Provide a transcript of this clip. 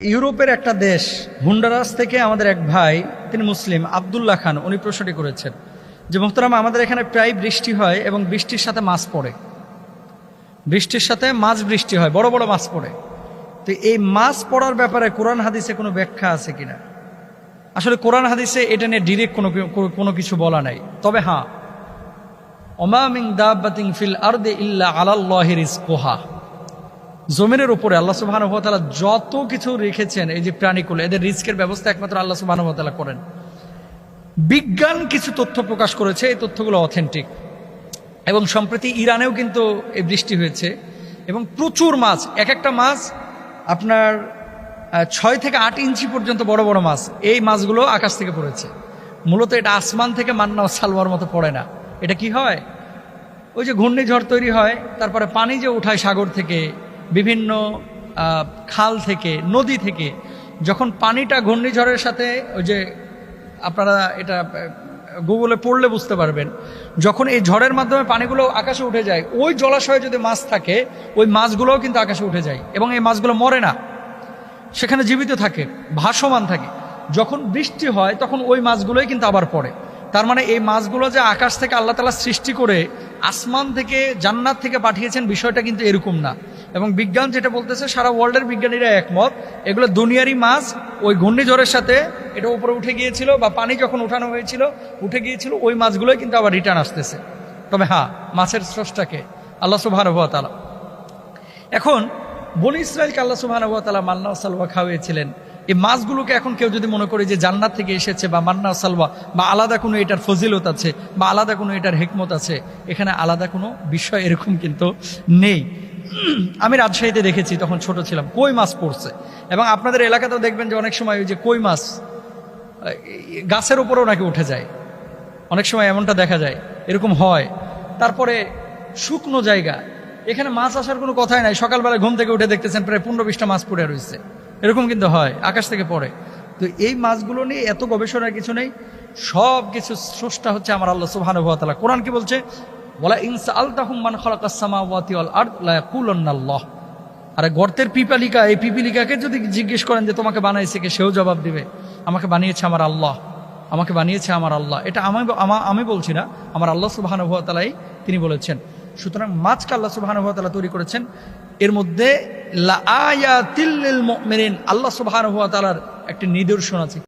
ইউরোপের একটা দেশ হুন্ডারাস থেকে আমাদের এক ভাই, তিনি মুসলিম, আবদুল্লাহ খান, উনি প্রশ্নটি করেছেন যে, মোহতারাম, আমাদের এখানে প্রায় বৃষ্টি হয় এবং বৃষ্টির সাথে মাছ পড়ে। বৃষ্টির সাথে মাছ বৃষ্টি হয়, বড় বড় মাছ পড়ে। তো এই মাছ পড়ার ব্যাপারে কোরআন হাদিসে কোনো ব্যাখ্যা আছে কিনা? আসলে কোরআন হাদিসে এটা নিয়ে ডিরেক্ট কোনো কোনো- কিছু বলা নাই। তবে হ্যাঁ অমামিং দাবাতিং ফিল আরদে ইল্লা আলাল্লাহির ইসকোহা জমিনের উপরে আল্লাহ সুবাহানুভতালা যত কিছু রেখেছেন, এই যে প্রাণীকুলে, এদের রিস্কের ব্যবস্থা একমাত্র আল্লাহ সুবাহানুভতালা করেন। বিজ্ঞান কিছু তথ্য প্রকাশ করেছে, এই তথ্যগুলো অথেন্টিক এবং সম্প্রতি ইরানেও কিন্তু এই বৃষ্টি হয়েছে। এবং প্রচুর মাছ এক একটা মাছ আপনার ছয় থেকে আট ইঞ্চি পর্যন্ত বড় বড় মাছ, এই মাছগুলো আকাশ থেকে পড়েছে। মূলত এটা আসমান থেকে মান্না ও সালোয়ার মতো পড়ে না। এটা কি হয়? ওই যে ঘূর্ণিঝড় তৈরি হয়, তারপরে পানি যে উঠায় সাগর থেকে বিভিন্ন খাল থেকে, নদী থেকে যখন পানিটা ঘূর্ণিঝড়ের সাথে ওই যে আপনারা এটা গুগলে পড়লে বুঝতে পারবেন, যখন এই ঝড়ের মাধ্যমে পানিগুলো আকাশে উঠে যায়, ওই জলাশয়ে যদি মাছ থাকে, ওই মাছগুলোও কিন্তু আকাশে উঠে যায় এবং এই মাছগুলো মরে না। সেখানে জীবিত থাকে, ভাসমান থাকে। যখন বৃষ্টি হয়, তখন ওই মাছগুলোই কিন্তু আবার পড়ে। তার মানে এই মাছগুলো যে আকাশ থেকে আল্লাহ তালা সৃষ্টি করে, আসমান থেকে জান্নাত থেকে পাঠিয়েছেন, বিষয়টা কিন্তু এরকম না। এবং বিজ্ঞান যেটা বলতেছে, সারা ওয়ার্ল্ডের বিজ্ঞানীরা একমত। এগুলো দুনিয়ারই মাছ, ওই ঘূর্ণিঝড়ের সাথে এটা উপরে উঠে গিয়েছিল বা পানি যখন উঠানো হয়েছিল, উঠে গিয়েছিল, ওই মাছগুলোই কিন্তু আবার রিটার্ন আসতেছে। তবে হ্যাঁ মাছের স্রষ্টাকে, আল্লাহ সুবাহ এখন, বনি ইসরায়েলকে আল্লাহ সুবহানাহু তালা মান্না ও সালওয়া খাওয়িয়েছিলেন। এই মাছগুলোকে এখন কেউ যদি মনে করে যে জান্নাত থেকে এসেছে বা মান্না ও সালওয়া বা আলাদা কোনো এটার ফজিলত আছে বা আলাদা কোনো এটার হেকমত আছে, এখানে আলাদা কোনো বিষয় এরকম কিন্তু নেই। আমি রাজশাহীতে দেখেছি, তখন ছোট ছিলাম। কই মাছ পড়ছে? এবং আপনাদের এলাকাতেও দেখবেন যে অনেক সময় ওই যে কই মাছ গাছের উপরেও নাকি উঠে যায়। অনেক সময় এমনটা দেখা যায়, এরকম হয়। তারপরে শুকনো জায়গা, এখানে মাছ আসার কোনো কথাই নাই। সকালবেলা ঘুম থেকে উঠে দেখতেছেন প্রায় পনেরো বিশটা মাছ পড়ে রয়েছে। এরকম কিন্তু হয়, আকাশ থেকে পড়ে। তো এই মাছগুলো নিয়ে এত গবেষণার কিছু নেই। সব কিছু স্রষ্টা হচ্ছে আমার আল্লাহ সুবহানাহু কোরআন কি বলছে? বলা ইনসা আলতাহুম মান খালাকাস সামাওয়াতি ওয়াল আরদ, লা ইয়াকুলুন্নাল্লাহ। আরে গর্তের পিপালিকা, এই পিপিলিকাকে যদি জিজ্ঞেস করেন যে, তোমাকে বানাইছে কে? সেও জবাব দিবে, আমাকে বানিয়েছে আমার আল্লাহ, আমাকে বানিয়েছে আমার আল্লাহ। এটা আমি আমি বলছি না, আমার আল্লাহ সুবাহানুভতালাই তিনি বলেছেন। সুতরাং মাছকে আল্লাহ সুবাহানুভতালা তৈরি করেছেন। এর মধ্যে, লা আয়াতিল মুমিনিন, আল্লাহ সুবাহানুভতালার একটি নিদর্শন আছে।